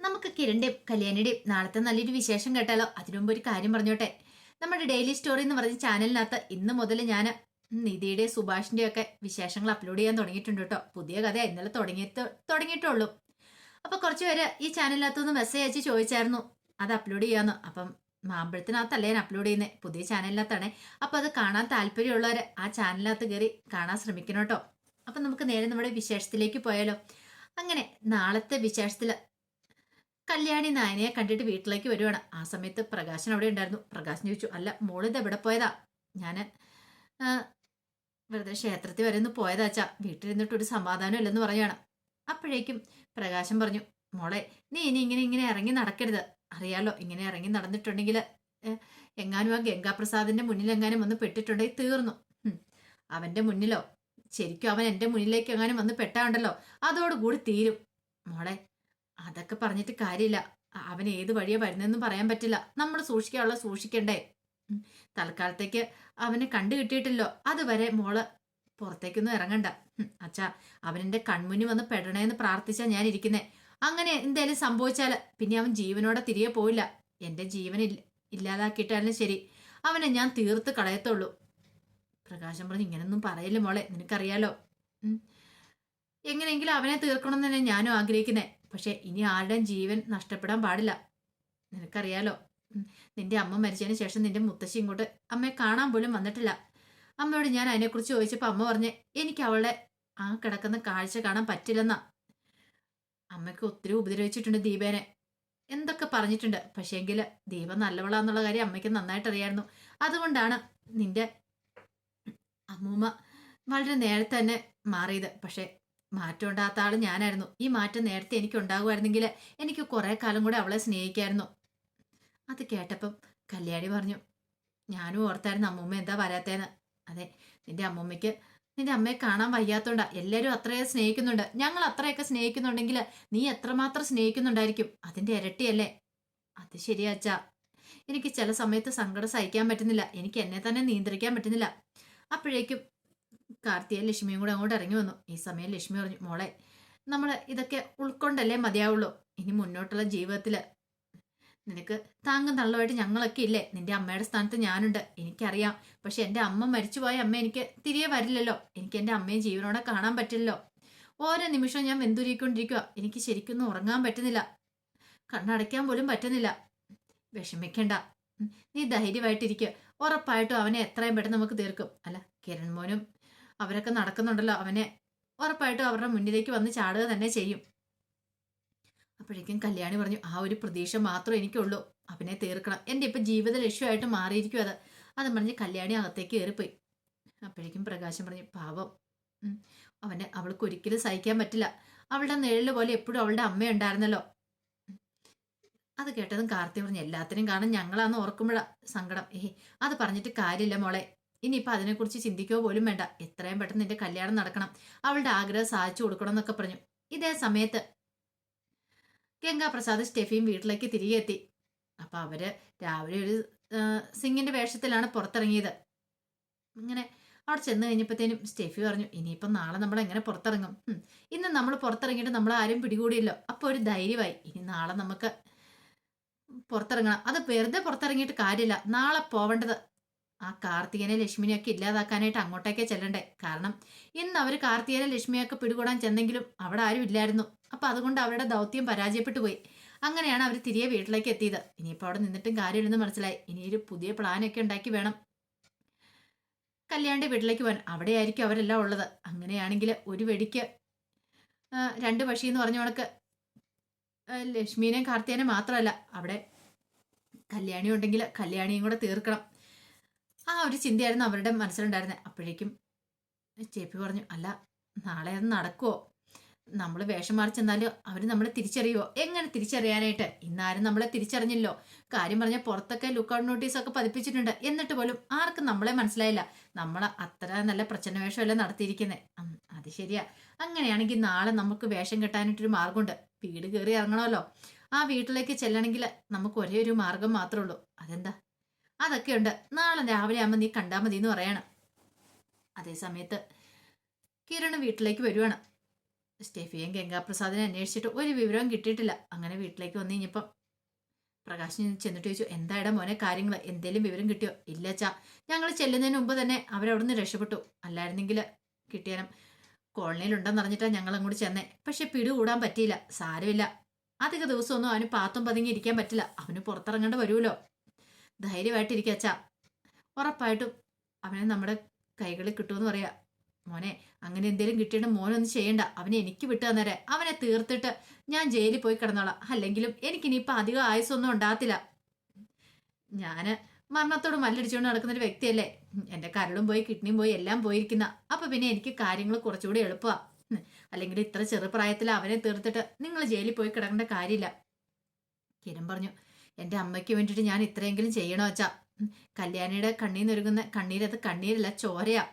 നമുക്ക് കിരണിന്റെയും കല്യാണിയുടെയും നാളത്തെ നല്ലൊരു വിശേഷം കേട്ടാലോ? അതിനുമുമ്പ് ഒരു കാര്യം പറഞ്ഞോട്ടെ. നമ്മുടെ ഡെയിലി സ്റ്റോറി എന്ന് പറഞ്ഞ ചാനലിനകത്ത് ഇന്ന് മുതൽ ഞാൻ നിധിയുടെ സുഭാഷിന്റെ ഒക്കെ വിശേഷങ്ങൾ അപ്ലോഡ് ചെയ്യാൻ തുടങ്ങിയിട്ടുണ്ട് കേട്ടോ. പുതിയ കഥ ഇന്നലെ തുടങ്ങിയിട്ട് തുടങ്ങിയിട്ടുള്ളൂ. അപ്പോൾ കുറച്ച് പേര് ഈ ചാനലിനകത്തുനിന്ന് മെസ്സേജ് അയച്ച് ചോദിച്ചായിരുന്നു. അത് അപ്ലോഡ് ചെയ്യാന്ന്. അപ്പം മാമ്പഴത്തിനകത്തല്ല ഞാൻ അപ്ലോഡ് ചെയ്യുന്നത് പുതിയ ചാനലിനകത്താണ്. അപ്പോൾ അത് കാണാൻ താല്പര്യമുള്ളവർ ആ ചാനലിനകത്ത് കയറി കാണാൻ ശ്രമിക്കണം കേട്ടോ. അപ്പൊ നമുക്ക് നേരെ നമ്മുടെ വിശേഷത്തിലേക്ക് പോയാലോ. അങ്ങനെ നാളത്തെ വിശേഷത്തിൽ കല്യാണി നായനയെ കണ്ടിട്ട് വീട്ടിലേക്ക് വരുവാണ്. ആ സമയത്ത് പ്രകാശൻ അവിടെ ഉണ്ടായിരുന്നു. പ്രകാശൻ ചോദിച്ചു അല്ല മോളിത് എവിടെ പോയതാ? ഞാൻ വെറുതെ ക്ഷേത്രത്തിൽ വരെ ഒന്ന് പോയതാച്ചാ വീട്ടിലിരുന്നിട്ട് ഒരു സമാധാനം ഇല്ലെന്ന് പറയാണ് അപ്പോഴേക്കും പ്രകാശൻ പറഞ്ഞു മോളെ നീ ഇനി ഇങ്ങനെ ഇങ്ങനെ ഇറങ്ങി നടക്കരുത്. അറിയാലോ ഇങ്ങനെ ഇറങ്ങി നടന്നിട്ടുണ്ടെങ്കിൽ എങ്ങാനും ആ ഗംഗാപ്രസാദിന്റെ മുന്നിൽ എങ്ങാനും വന്ന് പെട്ടിട്ടുണ്ടെങ്കിൽ തീർന്നു. അവന്റെ മുന്നിലോ? ശരിക്കും അവൻ എന്റെ മുന്നിലേക്ക് എങ്ങാനും വന്ന് പെട്ടാണ്ടല്ലോ അതോടുകൂടി തീരും. മോളെ അതൊക്കെ പറഞ്ഞിട്ട് കാര്യമില്ല. അവൻ ഏത് വഴിയാ വരുന്നതെന്നും പറയാൻ പറ്റില്ല. നമ്മൾ സൂക്ഷിക്കാനുള്ള സൂക്ഷിക്കണ്ടേ. തൽക്കാലത്തേക്ക് അവനെ കണ്ടു കിട്ടിയിട്ടില്ലോ. അതുവരെ മോൾ പുറത്തേക്കൊന്നും ഇറങ്ങണ്ട. അച്ഛാ അവനെന്റെ കൺമുന്നിൽ വന്ന് പെടണേന്ന് പ്രാർത്ഥിച്ചാ ഞാൻ ഇരിക്കുന്നേ. അങ്ങനെ എന്തേലും സംഭവിച്ചാൽ പിന്നെ അവൻ ജീവനോടെ തിരികെ പോയില്ല എന്റെ ജീവൻ ഇല്ല ഇല്ലാതാക്കിയിട്ടാലും ശരി. അവനെ ഞാൻ തീർത്ത് കളയത്തുള്ളൂ. പ്രകാശം പറഞ്ഞു ഇങ്ങനൊന്നും പറയില്ല മോളെ? നിനക്കറിയാലോ? എങ്ങനെയെങ്കിലും അവനെ തീർക്കണം തന്നെ ഞാനും ആഗ്രഹിക്കുന്നേ. പക്ഷെ ഇനി ആരുടെയും ജീവൻ നഷ്ടപ്പെടാൻ പാടില്ല. നിനക്കറിയാലോ. നിന്റെ അമ്മ മരിച്ചതിന് ശേഷം നിന്റെ മുത്തശ്ശി ഇങ്ങോട്ട് അമ്മയെ കാണാൻ പോലും വന്നിട്ടില്ല. അമ്മയോട് ഞാൻ അതിനെക്കുറിച്ച് ചോദിച്ചപ്പോൾ അമ്മ പറഞ്ഞ് എനിക്ക് അവളെ ആ കിടക്കുന്ന കാഴ്ച കാണാൻ പറ്റില്ലെന്നാ. അമ്മയ്ക്ക് ഒത്തിരി ഉപദ്രവിച്ചിട്ടുണ്ട് ദീപേനെ. എന്തൊക്കെ പറഞ്ഞിട്ടുണ്ട്. പക്ഷേങ്കിൽ ദീപ നല്ലവളാന്നുള്ള കാര്യം അമ്മയ്ക്ക് നന്നായിട്ട് അറിയായിരുന്നു അതുകൊണ്ടാണ് നിന്റെ അമ്മൂമ്മ വളരെ നേരത്തെ തന്നെ മാറിയത്. പക്ഷെ മാറ്റം ഉണ്ടാത്ത ആൾ ഞാനായിരുന്നു. ഈ മാറ്റം നേരത്തെ എനിക്ക് ഉണ്ടാകുമായിരുന്നെങ്കിൽ എനിക്ക് കുറെ കാലം കൂടെ അവളെ സ്നേഹിക്കായിരുന്നു. അത് കേട്ടപ്പം കല്യാണി പറഞ്ഞു ഞാനും ഓർത്തായിരുന്നു അമ്മൂമ്മ എന്താ വരാത്തേന്ന്. അതെ നിന്റെ അമ്മൂമ്മയ്ക്ക് നിന്റെ അമ്മയെ കാണാൻ വയ്യാത്തോണ്ടാ. എല്ലാവരും അത്രയും സ്നേഹിക്കുന്നുണ്ട്. ഞങ്ങൾ അത്രയൊക്കെ സ്നേഹിക്കുന്നുണ്ടെങ്കിൽ നീ എത്രമാത്രം സ്നേഹിക്കുന്നുണ്ടായിരിക്കും? അതിന്റെ ഇരട്ടിയല്ലേ? അത് ശരിയാ അച്ഛാ. എനിക്ക് ചില സമയത്ത് സങ്കടം സഹിക്കാൻ പറ്റുന്നില്ല. എനിക്ക് എന്നെ തന്നെ നിയന്ത്രിക്കാൻ പറ്റുന്നില്ല. അപ്പോഴേക്കും കാർത്തിയ ലക്ഷ്മിയും കൂടെ അങ്ങോട്ട് ഇറങ്ങി വന്നു. ഈ സമയം ലക്ഷ്മി പറഞ്ഞു മോളെ നമ്മൾ ഇതൊക്കെ ഉൾക്കൊണ്ടല്ലേ മതിയാവുള്ളൂ. ഇനി മുന്നോട്ടുള്ള ജീവിതത്തിൽ നിനക്ക് താങ്ങും തള്ളുമായിട്ട് ഞങ്ങളൊക്കെ ഇല്ലേ? നിന്റെ അമ്മയുടെ സ്ഥാനത്ത് ഞാനുണ്ട്. എനിക്കറിയാം. പക്ഷെ എന്റെ അമ്മ മരിച്ചുപോയ അമ്മ എനിക്ക് തിരികെ വരില്ലല്ലോ. എനിക്ക് എന്റെ അമ്മയെ ജീവനോടെ കാണാൻ പറ്റില്ലല്ലോ. ഓരോ നിമിഷവും ഞാൻ വെന്തുരിക്കൊണ്ടിരിക്കുക എനിക്ക് ശരിക്കും ഉറങ്ങാൻ പറ്റുന്നില്ല. കണ്ണടയ്ക്കാൻ പോലും പറ്റുന്നില്ല. വിഷമിക്കണ്ട. നീ ധൈര്യമായിട്ടിരിക്കുക ഉറപ്പായിട്ടും അവനെ എത്രയും പെട്ടെന്ന് നമുക്ക് തീർക്കും. അല്ല കിരൺ മോനും അവരൊക്കെ നടക്കുന്നുണ്ടല്ലോ. അവനെ ഉറപ്പായിട്ടും അവരുടെ മുന്നിലേക്ക് വന്ന് ചാടുക തന്നെ ചെയ്യും. അപ്പോഴേക്കും കല്യാണി പറഞ്ഞു ആ ഒരു പ്രതീക്ഷ മാത്രമേ എനിക്കുള്ളൂ. അവനെ തീർക്കണം. എന്റെ ഇപ്പം ജീവിത ലക്ഷ്യമായിട്ട് മാറിയിരിക്കും അത്. അതും പറഞ്ഞ് കല്യാണി അകത്തേക്ക് കയറിപ്പോയി. അപ്പോഴേക്കും പ്രകാശം പറഞ്ഞു പാവം. അവന് അവൾക്ക് ഒരിക്കലും സഹിക്കാൻ പറ്റില്ല. അവളുടെ നിഴൽ പോലെ എപ്പോഴും അവളുടെ അമ്മ ഉണ്ടായിരുന്നല്ലോ അത് കേട്ടതും കാർത്തി പറഞ്ഞു എല്ലാത്തിനും കാണാൻ ഞങ്ങളാന്ന് ഓർക്കുമ്പോഴാ സങ്കടം. ഏ അത് പറഞ്ഞിട്ട് കാര്യമില്ല മോളെ. ഇനിയിപ്പോൾ അതിനെക്കുറിച്ച് ചിന്തിക്കുക പോലും വേണ്ട. എത്രയും പെട്ടെന്ന് നിന്റെ കല്യാണം നടക്കണം. അവളുടെ ആഗ്രഹം സാധിച്ചു കൊടുക്കണം എന്നൊക്കെ പറഞ്ഞു. ഇതേ സമയത്ത് ഗംഗാപ്രസാദ് സ്റ്റെഫിയും വീട്ടിലേക്ക് തിരികെ എത്തി. അപ്പം അവർ രാവിലെ ഒരു സിംഗിന്റെ വേഷത്തിലാണ് പുറത്തിറങ്ങിയത്. ഇങ്ങനെ അവിടെ ചെന്ന് കഴിഞ്ഞപ്പോഴത്തേനും സ്റ്റെഫി പറഞ്ഞു ഇനിയിപ്പം നാളെ നമ്മൾ എങ്ങനെ പുറത്തിറങ്ങും? ഇന്ന് നമ്മൾ പുറത്തിറങ്ങിയിട്ട് നമ്മൾ ആരും പിടികൂടിയല്ലോ. അപ്പോൾ ഒരു ധൈര്യമായി ഇനി നാളെ നമുക്ക് പുറത്തിറങ്ങണം. അത് വെറുതെ പുറത്തിറങ്ങിയിട്ട് കാര്യമില്ല. നാളെ പോവേണ്ടത് ആ കാർത്തികനെ ലക്ഷ്മിനെയൊക്കെ ഇല്ലാതാക്കാനായിട്ട് അങ്ങോട്ടേക്കേ ചെല്ലണ്ടേ? കാരണം ഇന്ന് അവർ കാർത്തികനെ ലക്ഷ്മിയൊക്കെ പിടികൂടാൻ ചെന്നെങ്കിലും അവിടെ ആരും ഇല്ലായിരുന്നു. അപ്പം അതുകൊണ്ട് അവരുടെ ദൗത്യം പരാജയപ്പെട്ടു പോയി. അങ്ങനെയാണ് അവർ തിരികെ വീട്ടിലേക്ക് എത്തിയത്. ഇനിയിപ്പോൾ അവിടെ നിന്നിട്ടും കാര്യമില്ലെന്ന് മനസ്സിലായി. ഇനി ഒരു പുതിയ പ്ലാനൊക്കെ ഉണ്ടാക്കി വേണം. കല്യാണ്ടി വീട്ടിലേക്ക് പോകാൻ. അവിടെയായിരിക്കും അവരെല്ലാം ഉള്ളത്. അങ്ങനെയാണെങ്കിൽ ഒരു വെടിക്ക് രണ്ട് പക്ഷി എന്ന് പറഞ്ഞ കണക്ക് ലക്ഷ്മീനെയും കാർത്തികനെയും മാത്രമല്ല. അവിടെ കല്യാണി ഉണ്ടെങ്കിൽ കല്യാണിയും കൂടെ തീർക്കണം. ആ ഒരു ചിന്തയായിരുന്നു അവരുടെ മനസ്സിലുണ്ടായിരുന്നത് അപ്പോഴേക്കും ചേപ്പി പറഞ്ഞു അല്ല നാളെ അത് നടക്കുമോ നമ്മൾ വേഷം മാറി ചെന്നാലും അവർ നമ്മളെ തിരിച്ചറിയുമോ എങ്ങനെ തിരിച്ചറിയാനായിട്ട്? ഇന്നാരും നമ്മളെ തിരിച്ചറിഞ്ഞില്ലോ. കാര്യം പറഞ്ഞാൽ പുറത്തൊക്കെ ലുക്കൗട്ട് നോട്ടീസ് ഒക്കെ പതിപ്പിച്ചിട്ടുണ്ട്. എന്നിട്ട് പോലും ആർക്കും നമ്മളെ മനസ്സിലായില്ല. നമ്മൾ അത്ര നല്ല പ്രച്ഛന്ന വേഷമല്ല നടത്തിയിരിക്കുന്നത് അത് ശരിയാ. അങ്ങനെയാണെങ്കിൽ നാളെ നമുക്ക് വേഷം കെട്ടാനായിട്ടൊരു മാർഗമുണ്ട് വീട് കയറി ഇറങ്ങണമല്ലോ. ആ വീട്ടിലേക്ക് ചെല്ലണമെങ്കിൽ നമുക്ക് ഒരേ ഒരു മാർഗം മാത്രമേ ഉള്ളൂ. അതെന്താ? അതൊക്കെയുണ്ട് നാളെ രാവിലെ ആകുമ്പോൾ നീ കണ്ടാൽ മതി എന്ന് പറയണം. അതേ സമയത്ത് കിരണ് വീട്ടിലേക്ക് വരുവാണ്. സ്റ്റെഫിയും ഗംഗാപ്രസാദിനെ അന്വേഷിച്ചിട്ട് ഒരു വിവരവും കിട്ടിയിട്ടില്ല. അങ്ങനെ വീട്ടിലേക്ക് വന്നു കഴിഞ്ഞപ്പം പ്രകാശ് ചെന്നിട്ട് ചോദിച്ചു എന്തായിടാ മോനെ കാര്യങ്ങൾ എന്തേലും വിവരം കിട്ടിയോ? ഇല്ല ചാ ഞങ്ങൾ ചെല്ലുന്നതിന് മുമ്പ് തന്നെ അവരവിടുന്ന് രക്ഷപ്പെട്ടു. അല്ലായിരുന്നെങ്കിൽ കിട്ടിയാലും കോളനിയിലുണ്ടെന്ന് അറിഞ്ഞിട്ടാണ് ഞങ്ങൾ അങ്ങോട്ട് ചെന്നേ. പക്ഷെ പിടികൂടാൻ പറ്റിയില്ല. സാരമില്ല. അധിക ദിവസമൊന്നും അവന് പാത്തും പതുങ്ങി ഇരിക്കാൻ പറ്റില്ല. അവന് പുറത്തിറങ്ങേണ്ട വരുമല്ലോ ധൈര്യമായിട്ടിരിക്കുക അച്ഛാ. ഉറപ്പായിട്ടും അവനെ നമ്മുടെ കൈകളിൽ കിട്ടുമെന്ന് പറയാ. മോനെ അങ്ങനെ എന്തേലും കിട്ടിയിട്ട് മോനൊന്നും ചെയ്യണ്ട. അവനെ എനിക്ക് വിട്ടു തന്നേരെ. അവനെ തീർത്തിട്ട് ഞാൻ ജയിലിൽ പോയി കിടന്നോളാം. അല്ലെങ്കിലും എനിക്കിനിയിപ്പോൾ അധികം ആയുസൊന്നും ഉണ്ടാകത്തില്ല. ഞാൻ മരണത്തോട് മല്ലടിച്ചുകൊണ്ട് നടക്കുന്ന ഒരു വ്യക്തിയല്ലേ. എന്റെ കരളും പോയി കിഡ്നിയും പോയി എല്ലാം പോയിരിക്കുന്ന. അപ്പൊ പിന്നെ എനിക്ക് കാര്യങ്ങൾ കുറച്ചുകൂടി എളുപ്പമാണ് അല്ലെങ്കിൽ ഇത്ര ചെറുപ്രായത്തിൽ അവനെ തീർത്തിട്ട് നിങ്ങൾ ജയിലിൽ പോയി കിടക്കേണ്ട കാര്യമില്ല. കിരൺ പറഞ്ഞു എന്റെ അമ്മയ്ക്ക് വേണ്ടിയിട്ട് ഞാൻ ഇത്രയെങ്കിലും ചെയ്യണോ വെച്ചാ കല്യാണിയുടെ കണ്ണീന്നൊരുങ്ങുന്ന കണ്ണീരത് കണ്ണീരല്ല ചോരയാ.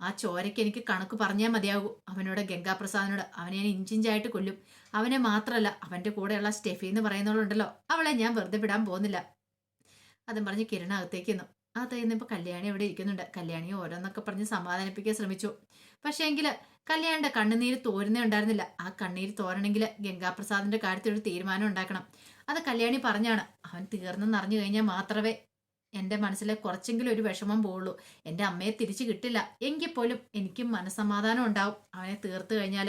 ആ ചോരയ്ക്ക് എനിക്ക് കണക്ക് പറഞ്ഞാൽ മതിയാകൂ. അവനോട് ഗംഗാപ്രസാദിനോട് അവനെ ഞാൻ ഇഞ്ചിഞ്ചായിട്ട് കൊല്ലും. അവനെ മാത്രമല്ല അവന്റെ കൂടെയുള്ള സ്റ്റെഫി എന്ന് പറയുന്നവളുണ്ടല്ലോ. അവളെ ഞാൻ വെറുതെ വിടാൻ പോകുന്നില്ല. അതും പറഞ്ഞ് കിരണ അകത്തേക്ക് നിന്നു അകത്ത് ചെന്നപ്പോൾ കല്യാണി അവിടെ ഇരിക്കുന്നുണ്ട്. കല്യാണി ഓരോന്നൊക്കെ പറഞ്ഞ് സമാധാനിപ്പിക്കാൻ ശ്രമിച്ചു. പക്ഷേ എങ്കിൽ കല്യാണിയുടെ കണ്ണുനീര് തോരുന്നേ ഉണ്ടായിരുന്നില്ല. ആ കണ്ണീര് തോരണമെങ്കിൽ ഗംഗാപ്രസാദിന്റെ കാര്യത്തിൽ ഒരു തീരുമാനം ഉണ്ടാക്കണം. അത് കല്യാണി പറഞ്ഞാണ്. അവൻ തീർന്നെന്ന് അറിഞ്ഞു കഴിഞ്ഞാൽ മാത്രമേ എന്റെ മനസ്സിലെ കുറച്ചെങ്കിലും ഒരു വിഷമം പോവുള്ളൂ. എന്റെ അമ്മയെ തിരിച്ചു കിട്ടില്ല. എങ്കിൽ പോലും എനിക്കും മനസ്സമാധാനം ഉണ്ടാവും അവനെ തീർത്തു കഴിഞ്ഞാൽ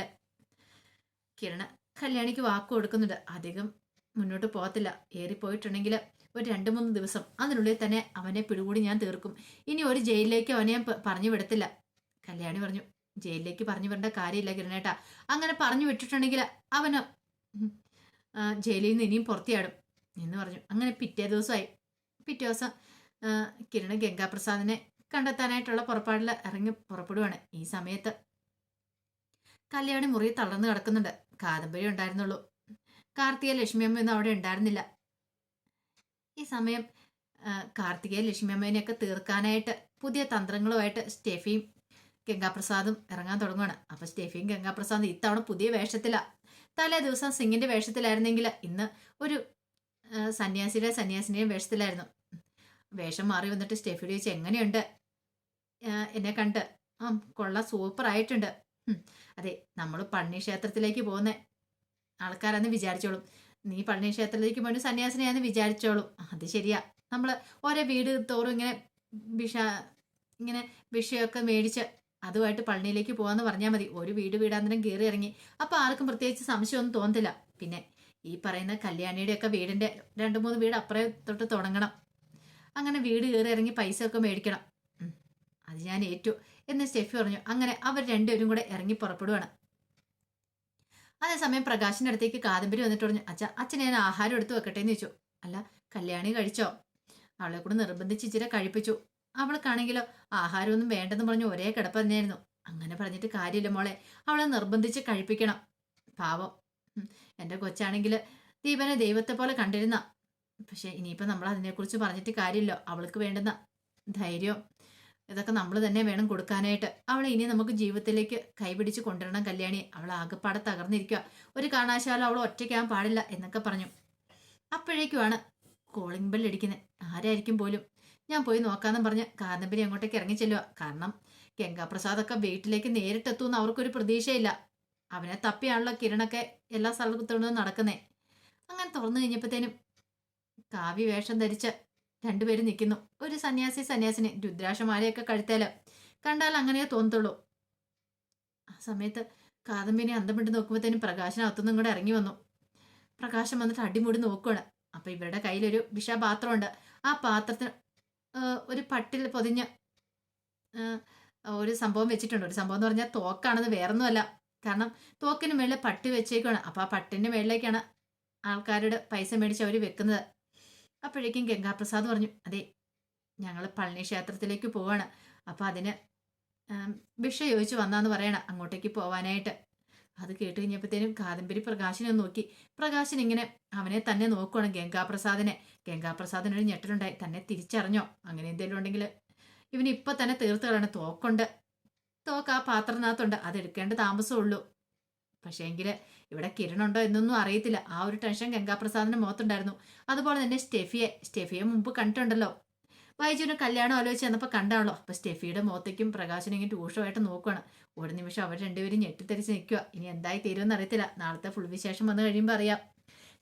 കിരണ കല്യാണിക്ക് വാക്ക് കൊടുക്കുന്നുണ്ട്. അധികം മുന്നോട്ട് പോകത്തില്ല. ഏറിപ്പോയിട്ടുണ്ടെങ്കിൽ ഒരു രണ്ട് മൂന്ന് ദിവസം അതിനുള്ളിൽ തന്നെ അവനെ പിടികൂടി ഞാൻ തീർക്കും. ഇനി ഒരു ജയിലിലേക്ക് അവനെ ഞാൻ പറഞ്ഞു വിടത്തില്ല. കല്യാണി പറഞ്ഞു ജയിലിലേക്ക് പറഞ്ഞു വിടേണ്ട കാര്യമില്ല കിരണേട്ടാ. അങ്ങനെ പറഞ്ഞു വിട്ടിട്ടുണ്ടെങ്കിൽ അവന് ജയിലിൽ നിന്ന് ഇനിയും പുറത്തിയാടും എന്ന് പറഞ്ഞു. അങ്ങനെ പിറ്റേ ദിവസമായി. പിറ്റേ ദിവസം ആ, കിരണ് ഗംഗാപ്രസാദിനെ കണ്ടെത്താനായിട്ടുള്ള പുറപ്പാടിൽ ഇറങ്ങി പുറപ്പെടുവാണ് ഈ സമയത്ത്. കല്യാണി മുറി തളർന്നു കിടക്കുന്നുണ്ട്. കാദംബരി ഉണ്ടായിരുന്നുള്ളൂ. കാർത്തിക ലക്ഷ്മിയമ്മയൊന്നും അവിടെ ഉണ്ടായിരുന്നില്ല. ഈ സമയം കാർത്തിക ലക്ഷ്മിയമ്മേനെയൊക്കെ തീർക്കാനായിട്ട് പുതിയ തന്ത്രങ്ങളുമായിട്ട് സ്റ്റെഫിയും ഗംഗാപ്രസാദും ഇറങ്ങാൻ തുടങ്ങുകയാണ് അപ്പൊ സ്റ്റെഫിയും ഗംഗാപ്രസാദും ഇത്തവണ പുതിയ വേഷത്തിലാ. തലേ ദിവസം സിംഗിന്റെ വേഷത്തിലായിരുന്നെങ്കിൽ ഇന്ന് ഒരു സന്യാസിയുടെ സന്യാസിന്റെയും വേഷത്തിലായിരുന്നു. വേഷം മാറി വന്നിട്ട് സ്റ്റെഫി ചോദിച്ചു എങ്ങനെയുണ്ട്? എന്നെ കണ്ട്. ആ കൊള്ള സൂപ്പർ ആയിട്ടുണ്ട്. അതെ നമ്മൾ പള്ളി ക്ഷേത്രത്തിലേക്ക് പോകുന്ന. ആൾക്കാരാന്ന് വിചാരിച്ചോളും. നീ പള്ളി ക്ഷേത്രത്തിലേക്ക് പോയി സന്യാസിനെയാന്ന് വിചാരിച്ചോളും. അത് ശരിയാ. നമ്മൾ ഓരോ വീട് തോറും ഇങ്ങനെ വിഷ ഇങ്ങനെ വിഷയമൊക്കെ മേടിച്ച് അതുമായിട്ട് പള്ളിയിലേക്ക് പോകാമെന്ന് പറഞ്ഞാൽ മതി. ഒരു വീട് വീടാന്തരം കയറി ഇറങ്ങി. അപ്പൊ ആർക്കും പ്രത്യേകിച്ച് സംശയമൊന്നും തോന്നില്ല പിന്നെ ഈ പറയുന്ന കല്യാണിയുടെ ഒക്കെ വീടിന്റെ രണ്ട് മൂന്ന് വീട് അപ്പുറേ തൊട്ട് തുടങ്ങണം. അങ്ങനെ വീട് കയറി ഇറങ്ങി പൈസ ഒക്കെ മേടിക്കണം അത് ഞാൻ ഏറ്റു. എന്ന് സ്റ്റെഫി പറഞ്ഞു. അങ്ങനെ അവർ രണ്ടുപേരും കൂടെ ഇറങ്ങി പുറപ്പെടുവാണ്. അതേസമയം പ്രകാശിന്റെ അടുത്തേക്ക് കാദംബരി വന്നിട്ട് പറഞ്ഞു അച്ഛ അച്ഛൻ ഞാൻ ആഹാരം എടുത്ത് വെക്കട്ടെ എന്ന് ചോദിച്ചു. അല്ല കല്യാണി കഴിച്ചോ? അവളെ കൂടെ നിർബന്ധിച്ച് ഇച്ചിരി കഴിപ്പിച്ചു. അവൾക്കാണെങ്കിലോ ആഹാരമൊന്നും വേണ്ടെന്ന് പറഞ്ഞു ഒരേ കിടപ്പ് തന്നെയായിരുന്നു അങ്ങനെ പറഞ്ഞിട്ട് കാര്യമില്ല മോളെ. അവളെ നിർബന്ധിച്ച് കഴിപ്പിക്കണം. പാവം. എന്റെ കൊച്ചാണെങ്കിൽ ദീപനെ ദൈവത്തെ പോലെ കണ്ടിരുന്ന. പക്ഷെ ഇനിയിപ്പോൾ നമ്മൾ അതിനെക്കുറിച്ച് പറഞ്ഞിട്ട് കാര്യമില്ല. അവൾക്ക് വേണ്ടുന്ന ധൈര്യം ഇതൊക്കെ നമ്മൾ തന്നെ വേണം കൊടുക്കാനായിട്ട്. അവളെ ഇനി നമുക്ക് ജീവിതത്തിലേക്ക് കൈപിടിച്ച് കൊണ്ടുവരണം കല്യാണി. അവൾ ആകെപ്പാടെ തകർന്നിരിക്കുക ഒരു കാരണവശാലും അവൾ ഒറ്റയ്ക്കാൻ പാടില്ല എന്നൊക്കെ പറഞ്ഞു. അപ്പോഴേക്കുമാണ് കോളിംഗ് ബെൽ അടിക്കുന്നത് ആരായിരിക്കും പോലും ഞാൻ പോയി നോക്കാന്നും പറഞ്ഞ് കാദംബരി അങ്ങോട്ടേക്ക് ഇറങ്ങി ചെല്ലുക കാരണം ഗംഗാപ്രസാദൊക്കെ വീട്ടിലേക്ക് നേരിട്ടെത്തുമെന്ന് അവർക്കൊരു പ്രതീക്ഷയില്ല. അവനെ തപ്പിയാണല്ലോ കിരണൊക്കെ എല്ലാ സ്ഥലത്തും നടക്കുന്നേ. അങ്ങനെ തുറന്നു കഴിഞ്ഞപ്പോഴത്തേനും കാവ്യ വേഷം ധരിച്ച് രണ്ടുപേരും നിൽക്കുന്നു. ഒരു സന്യാസി സന്യാസിന് രുദ്രാക്ഷമാലയൊക്കെ കഴുത്തേൽ. കണ്ടാൽ അങ്ങനെയേ തോന്നത്തുള്ളൂ. ആ സമയത്ത് കാദംബിനെ അന്തം വിട്ട് നോക്കുമ്പോഴത്തേനും പ്രകാശൻ അകത്തുനിന്നും കൂടെ ഇറങ്ങി വന്നു. പ്രകാശം വന്നിട്ട് അടിമുടി നോക്കുകയാണ് അപ്പൊ ഇവരുടെ കയ്യിലൊരു വിഷപാത്രമുണ്ട്. ആ പാത്രത്തിന് ഒരു പട്ടിൽ പൊതിഞ്ഞ ഒരു സംഭവം വെച്ചിട്ടുണ്ട്. ഒരു സംഭവം എന്ന് പറഞ്ഞാൽ തോക്കാണത് വേറൊന്നുമല്ല. കാരണം തോക്കിന് മേളിൽ പട്ടി വെച്ചേക്കാണ് അപ്പോൾ ആ പട്ടിന്റെ മേളിലേക്കാണ് ആൾക്കാരുടെ പൈസ മേടിച്ച് അവർ വെക്കുന്നത്. അപ്പോഴേക്കും ഗംഗാപ്രസാദ് പറഞ്ഞു അതെ ഞങ്ങൾ പളനി ക്ഷേത്രത്തിലേക്ക് പോവാണ്. അപ്പോൾ അതിന് ഭിക്ഷ ചോദിച്ചു വന്നാന്ന് പറയണം അങ്ങോട്ടേക്ക് പോവാനായിട്ട്. അത് കേട്ട് കഴിഞ്ഞപ്പോഴത്തേനും കാദംബരി പ്രകാശിനെ നോക്കി. പ്രകാശൻ ഇങ്ങനെ അവനെ തന്നെ നോക്കുവാണ് ഗംഗാപ്രസാദിനെ. ഗംഗാപ്രസാദിനൊരു ഞെട്ടലുണ്ടായി. തന്നെ തിരിച്ചറിഞ്ഞോ? അങ്ങനെ എന്തെങ്കിലും ഉണ്ടെങ്കിൽ ഇവന് ഇപ്പൊ തന്നെ തീർത്ത് കളയണം. തോക്കുണ്ട്. തോക്ക് ആ പാത്രത്തിനകത്തുണ്ട്. അത് എടുക്കേണ്ട പക്ഷേ എങ്കിൽ ഇവിടെ കിരണുണ്ടോ എന്നൊന്നും അറിയത്തില്ല. ആ ഒരു ടെൻഷൻ ഗംഗാപ്രസാദിന്റെ മുഖത്തുണ്ടായിരുന്നു. അതുപോലെ തന്നെ സ്റ്റെഫിയെ. സ്റ്റെഫിയെ മുമ്പ് കണ്ടിട്ടുണ്ടല്ലോ. വൈജുവിന് കല്യാണം ആലോചിച്ച് ചെന്നപ്പോൾ കണ്ടാണല്ലോ. അപ്പോൾ സ്റ്റെഫിയുടെ മുഖത്തേക്കും പ്രകാശനും ഇങ്ങനെ രൂക്ഷമായിട്ട് നോക്കുകയാണ് ഒരു നിമിഷം അവർ രണ്ടുപേരും ഞെട്ടിത്തെറിച്ച് നിൽക്കുക ഇനി എന്തായി തീരുമെന്ന് അറിയത്തില്ല. നാളത്തെ ഫുൾ വിശേഷം വന്നു കഴിയുമ്പോൾ അറിയാം.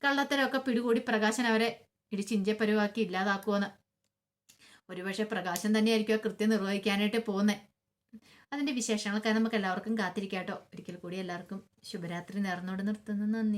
കള്ളത്തരമൊക്കെ പിടികൂടി പ്രകാശൻ അവരെ ഇടിച്ചിഞ്ചപ്പരുവാക്കി ഇല്ലാതാക്കുമെന്ന് ഒരുപക്ഷെ പ്രകാശം തന്നെയായിരിക്കും ആ കൃത്യം നിർവഹിക്കാനായിട്ട് പോകുന്നത് അതിന്റെ വിശേഷങ്ങൾക്കായി നമുക്ക് എല്ലാവർക്കും കാത്തിരിക്കാട്ടോ ഒരിക്കൽ കൂടി എല്ലാവർക്കും ശുഭരാത്രി നേർന്നോട് നിർത്തുന്നു. നന്ദി.